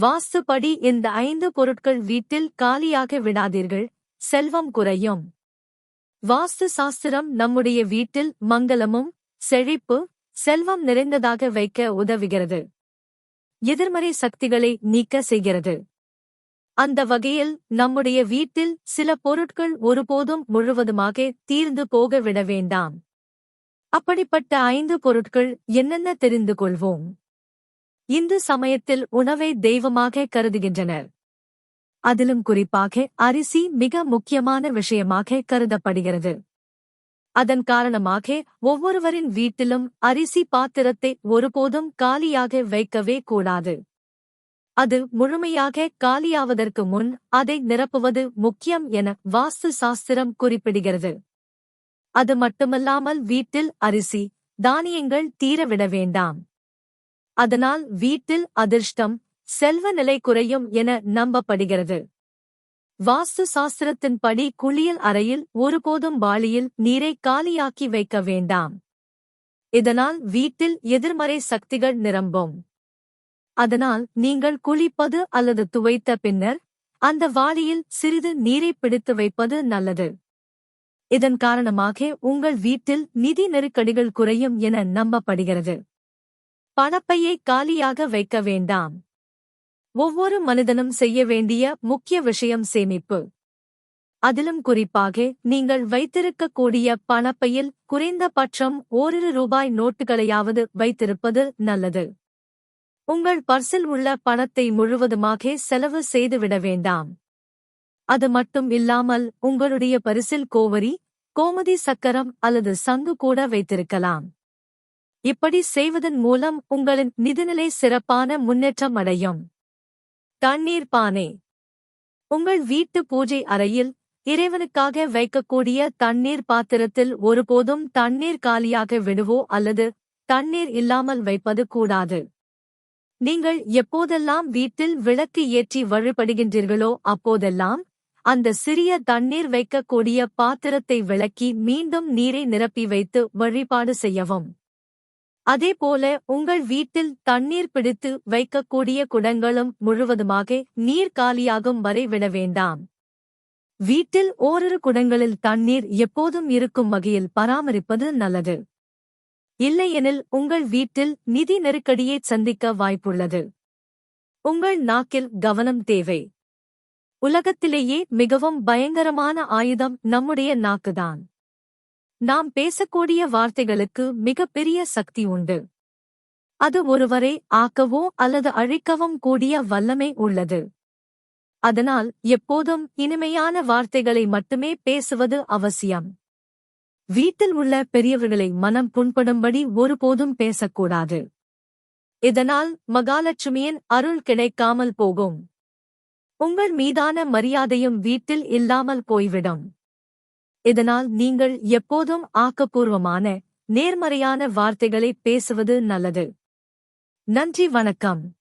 வாஸ்துபடி இந்த ஐந்து பொருட்கள் வீட்டில் காலியாக விடாதீர்கள் செல்வம் குறையும். வாஸ்து சாஸ்திரம் நம்முடைய வீட்டில் மங்களமும் செழிப்பு செல்வம் நிறைந்ததாக வைக்க உதவுகிறது. எதிர்மறை சக்திகளை நீக்க செய்கிறது. அந்த வகையில் நம்முடைய வீட்டில் சில பொருட்கள் ஒருபோதும் முழுவதுமாக தீர்ந்து போக விட வேண்டாம். அப்படிப்பட்ட ஐந்து பொருட்கள் என்னென்ன தெரிந்து கொள்வோம்? இந்து சமயத்தில் உணவை தெய்வமாக கருதுகின்றனர். அதிலும் குறிப்பாக அரிசி மிக முக்கியமான விஷயமாக கருதப்படுகிறது. அதன் காரணமாக ஒவ்வொருவரின் வீட்டிலும் அரிசி பாத்திரத்தை ஒருபோதும் காலியாக வைக்கவே கூடாது. அது முழுமையாக காலியாவதற்கு முன் அதை நிரப்புவது முக்கியம் என வாஸ்து சாஸ்திரம் குறிப்பிடுகிறது. அது மட்டுமல்லாமல் வீட்டில் அரிசி தானியங்கள் தீரவிட வேண்டாம். அதனால் வீட்டில் அதிர்ஷ்டம் செல்வ நிலை குறையும் என நம்பப்படுகிறது. வாஸ்து சாஸ்திரத்தின்படி குளியல் அறையில் ஒருபோதும் வாளியில் நீரை காலியாக்கி வைக்க வேண்டாம். இதனால் வீட்டில் எதிர்மறை சக்திகள் நிரம்பும். அதனால் நீங்கள் குளிப்பது அல்லது துவைத்த பின்னர் அந்த வாளியில் சிறிது நீரை பிடித்து வைப்பது நல்லது. இதன் காரணமாக உங்கள் வீட்டில் நிதி நெருக்கடிகள் குறையும் என நம்பப்படுகிறது. பணப்பையை காலியாக வைக்க வேண்டாம். ஒவ்வொரு மனிதனும் செய்ய வேண்டிய முக்கிய விஷயம் சேமிப்பு. அதிலும் குறிப்பாக நீங்கள் வைத்திருக்கக்கூடிய பணப்பையில் குறைந்தபட்சம் ஓரிரு ரூபாய் நோட்டுகளையாவது வைத்திருப்பது நல்லது. உங்கள் பர்சில் உள்ள பணத்தை முழுவதுமாக செலவு செய்துவிட வேண்டாம். அது மட்டும் இல்லாமல் உங்களுடைய பரிசில் கோவரி கோமதி சக்கரம் அல்லது சங்கு கூட வைத்திருக்கலாம். இப்படி செய்வதன் மூலம் உங்களின் நிதிநிலை சிறப்பான முன்னேற்றம் அடையும். தண்ணீர் பானை. உங்கள் வீட்டு பூஜை அறையில் இறைவனுக்காக வைக்கக்கூடிய தண்ணீர் பாத்திரத்தில் ஒருபோதும் தண்ணீர் காலியாக விடுவோ அல்லது தண்ணீர் இல்லாமல் வைப்பது கூடாது. நீங்கள் எப்போதெல்லாம் வீட்டில் விளக்கு ஏற்றி வழிபடுகின்றீர்களோ அப்போதெல்லாம் அந்த சிறிய தண்ணீர் வைக்கக்கூடிய பாத்திரத்தை விளக்கி மீண்டும் நீரை நிரப்பி வைத்து வழிபாடு செய்யவும். அதேபோல உங்கள் வீட்டில் தண்ணீர் பிடித்து வைக்கக்கூடிய குடங்களும் முழுவதுமாக நீர் காலியாகும் வரை விட வேண்டாம். வீட்டில் ஓரிரு குடங்களில் தண்ணீர் எப்போதும் இருக்கும் வகையில் பராமரிப்பது நல்லது. இல்லையெனில் உங்கள் வீட்டில் நிதி நெருக்கடியை சந்திக்க வாய்ப்புள்ளது. உங்கள் நாக்கில் கவனம் தேவை. உலகத்திலேயே மிகவும் பயங்கரமான ஆயுதம் நம்முடைய நாக்குதான். நாம் பேசக்கூடிய வார்த்தைகளுக்கு மிகப்பெரிய சக்தி உண்டு. அது ஒருவரை ஆக்கவோ அல்லது அழிக்கவும் கூடிய வல்லமை உள்ளது. அதனால் எப்போதும் இனிமையான வார்த்தைகளை மட்டுமே பேசுவது அவசியம். வீட்டில் உள்ள பெரியவர்களை மனம் புண்படும்படி ஒருபோதும் பேசக்கூடாது. இதனால் மகாலட்சுமியின் அருள் கிடைக்காமல் போகும். உங்கள் மீதான மரியாதையும் வீட்டில் இல்லாமல் போய்விடும். இதனால் நீங்கள் எப்போதும் ஆக்கப்பூர்வமான நேர்மறையான வார்த்தைகளை பேசுவது நல்லது. நன்றி வணக்கம்.